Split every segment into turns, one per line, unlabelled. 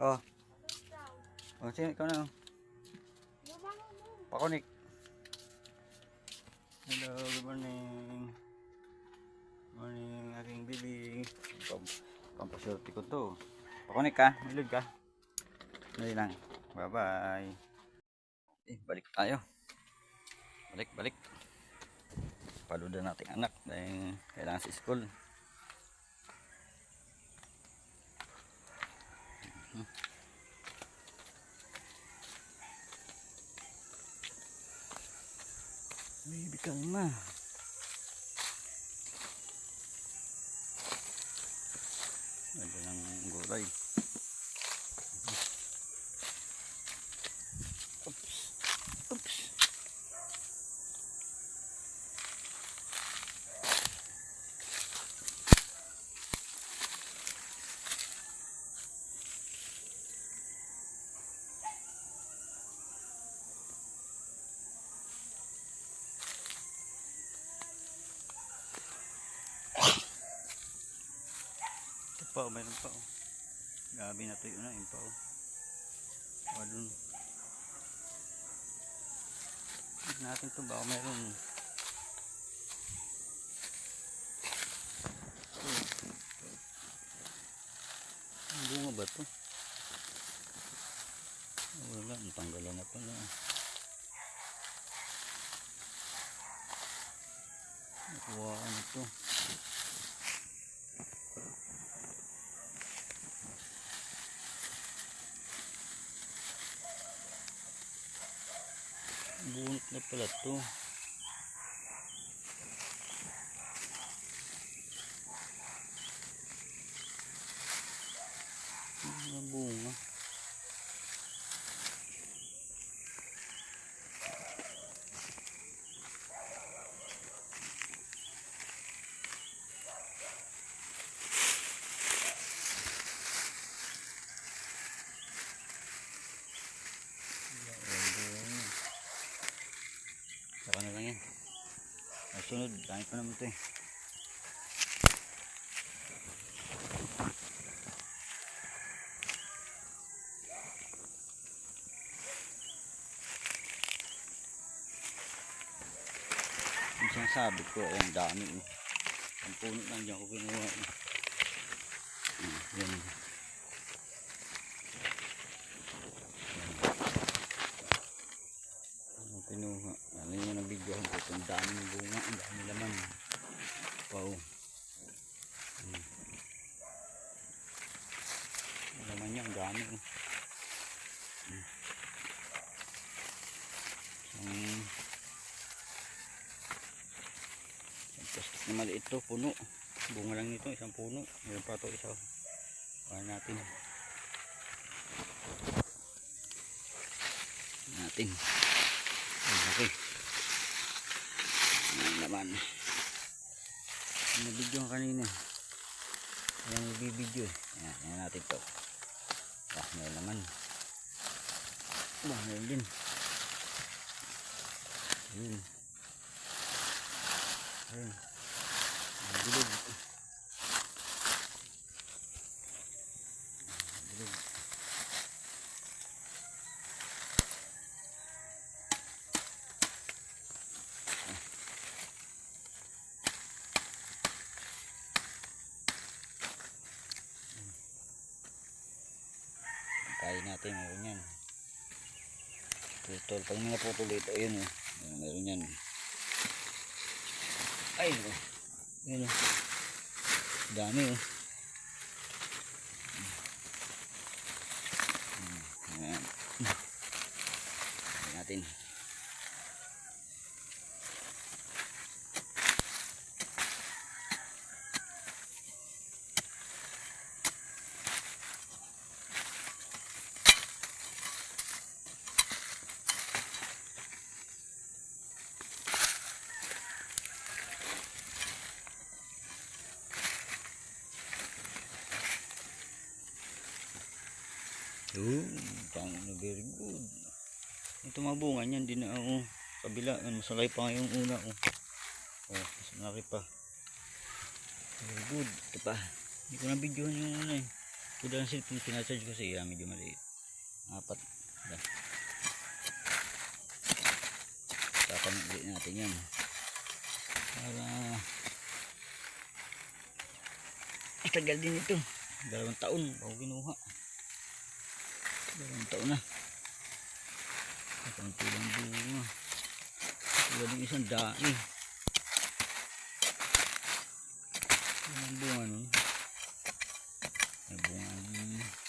Oh. Oh, sino ikaw na? oh. Pakunik. Hello, good morning. Morning, aking bibi. Pam pampasyerte ko to. Pakunik ka, milod ka. Dali lang. Bye-bye. Eh, balik tayo. Balik, balik. Paludan natin anak dahil kailangan sa school. Baby kalma. Ganda ng gulay. Oops. Oops. Ito pa, oh, mayroon pa. Oh. Gabi na tuyo na, yun pa. Oh. Baka dun. Natin ito, baka mayroon. Ang bunga ba ito? Wala, natanggalan na pala. Nakuha ko na ito. Bunot na pala to. Mga bunga. Bunga. Saka na lang yan. Ang sunod, dami pa naman ito eh. Yung sinasabi ko, ay ang dami eh. Ang puno lang dyan ko kinuha eh. Yan. Ano kinuha? Ano yun ang video ko? Ang dami ng bunga, ang dami laman. Wow. Hmm. Laman niya, ang dami. oh. Hmm. Isang isang plastic na maliit to, puno. Bunga lang nito, isang puno. Meron pa ito, isa. Kuha natin. Natin. Okay. Ayan naman. Nabidyo ka kanina. Ayan nagbibidyo eh. Ayan, ayan natin to. Ah, meron naman. Bah, meron din. Ayun. Ayun. Ang Bilog. Bilog. Kain natin, meron yan. Putol, pag may naputol dito, ayun oh. Ayun, meron yan. Ay, oh. Ayun oh. Dami oh. Hmm, Ayan. Kain natin. Oh, tang na very good. Ito mga bunga niyan din na oh. Kabila, ano, masalay pa nga yung una oh. Oh, mas malaki pa. Very good. Ito pa. Hindi ko na videohan yung una eh. Ito lang cellphone pinacharge ko siya, medyo maliit. Apat. Yan. Tapan ulit natin yan. Para Tagal din ito. Dalawang taon bago kinuha. Dalawang taon na. Ang tulang bunga. Wala din isang daan. Ang bunga nun. May bunga nun.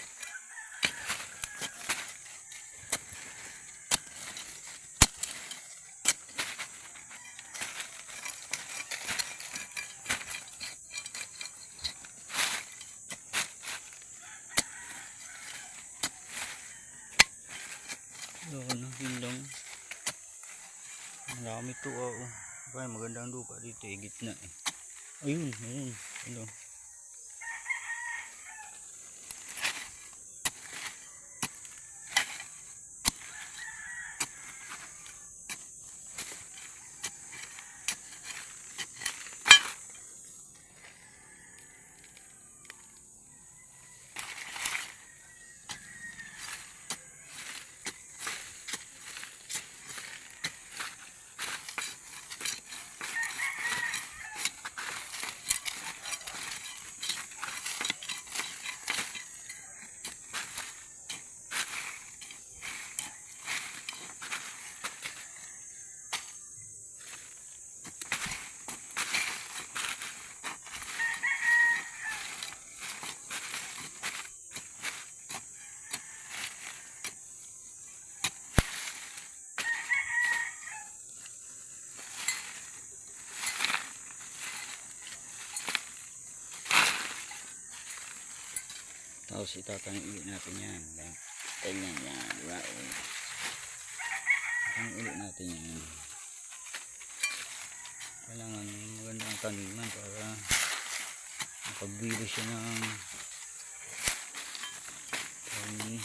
Doon na, yun lang. Marami to, oo. Kaya magandang lupa dito, eh, gitna eh. Ayun, ayun, ayun. Tapos itatanim ulit natin yan. Ganyan. Yan. Diba? Tatanim ulit natin yan. Kailangan maganda ang taniman para mapagbiro siya ng tanim.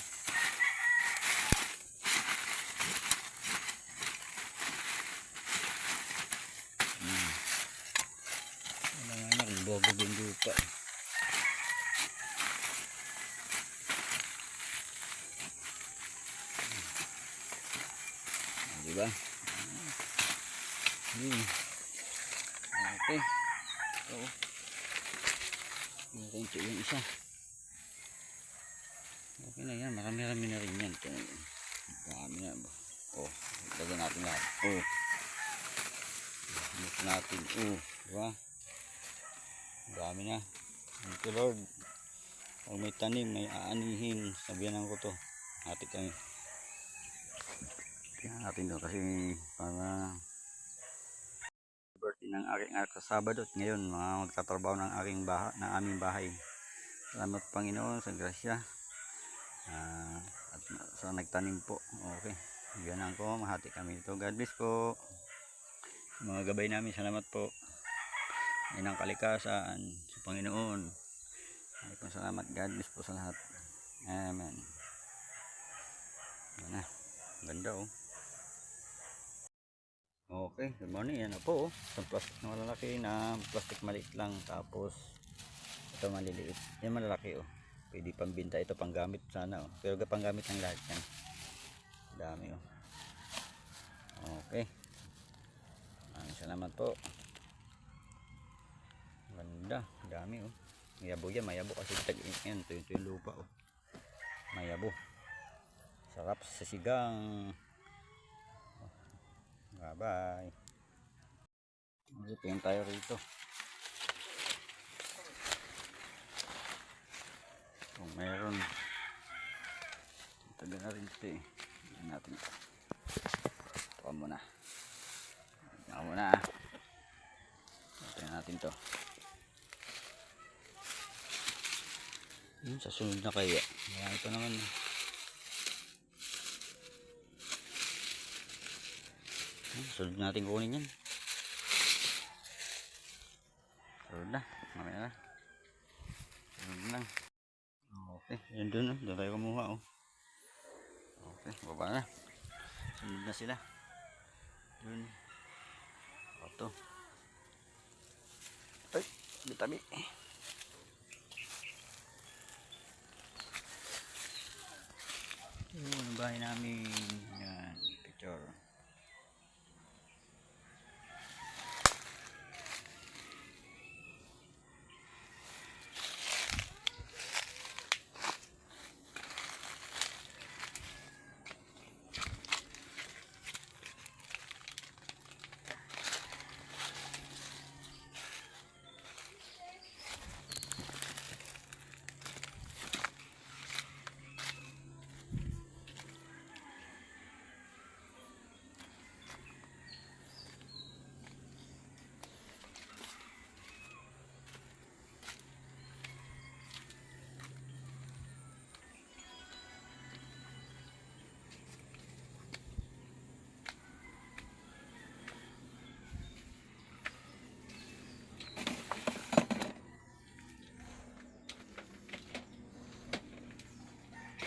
Hmm. Kailangan na kung bogog yung lupa. eh. Di ba? Hmm. Okay. So, yung konti yung isa. Okay na yan. Marami-rami na rin yan. Dami na. Oh, lagyan natin lahat. Oh. Mix natin. Oh, di ba? Dami na. Thank you Lord. Pag may tanim, may aanihin. Sabihan ko to. Hati kami. Tingnan natin doon kasi para ng aking Sabado at ngayon mga magtatrabaho ng aking bahay, ng aming bahay. Salamat Panginoon sa grasya. Ah, at sa nagtanim po. Okay. Bigyan ko, mahati kami ito. God bless po. Mga gabay namin, salamat po. Yan ang kalikasan sa Panginoon. Ay salamat. God bless po sa lahat. Amen. Yan na. Ganda oh. Okay, good morning. Yan na po. oh. Isang plastic na malalaki na plastic maliit lang. Tapos, ito maliliit. Yan malalaki oh. Pwede pambinta ito panggamit sana oh. Pero panggamit ng lahat yan. Dami oh. Okay. Maraming salamat po. Ganda. Dami oh. Mayabo yan. Mayabo kasi tag yan. Ito, ito yung lupa oh. Mayabo. Sarap sa sigang. Bye-bye. Magipin tayo rito. Kung meron. Taga na rin ito eh. Natin ito. Ito muna. Ito muna. Tignan natin to. Yun, sa sunod na kaya. Pa naman. eh. Sunod natin kunin yan. Sunod na. Mamaya na. Sunod lang. Okay. Yan dun. Oh. Doon tayo kumuha. Oh. Okay. Baba na. Sunod na sila. Dun. Oto. Ay. Bitabi. Bitabi. yung bahay namin yan, picture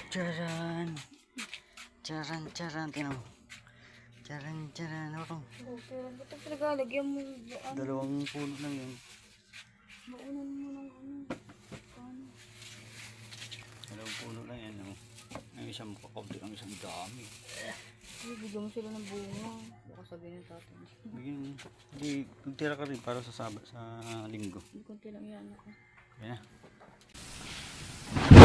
Charan! Charan, charan. Tinan mo. Charan, charan. Ano to?
Oh, pero ba't ang pinagalagyan mo? Ano?
Dalawang puno lang yun.
Maunan mo ng ano? Ano?
Dalawang puno lang yan. Oh. Ang isang kakabdi, ang isang dami.
Ay, bigyan mo sila ng bunga. Baka sabihin ng tatay.
Bigyan, hindi, magtira ka rin para sa sabat sa linggo.
Hindi konti lang yan ako.
Yan na.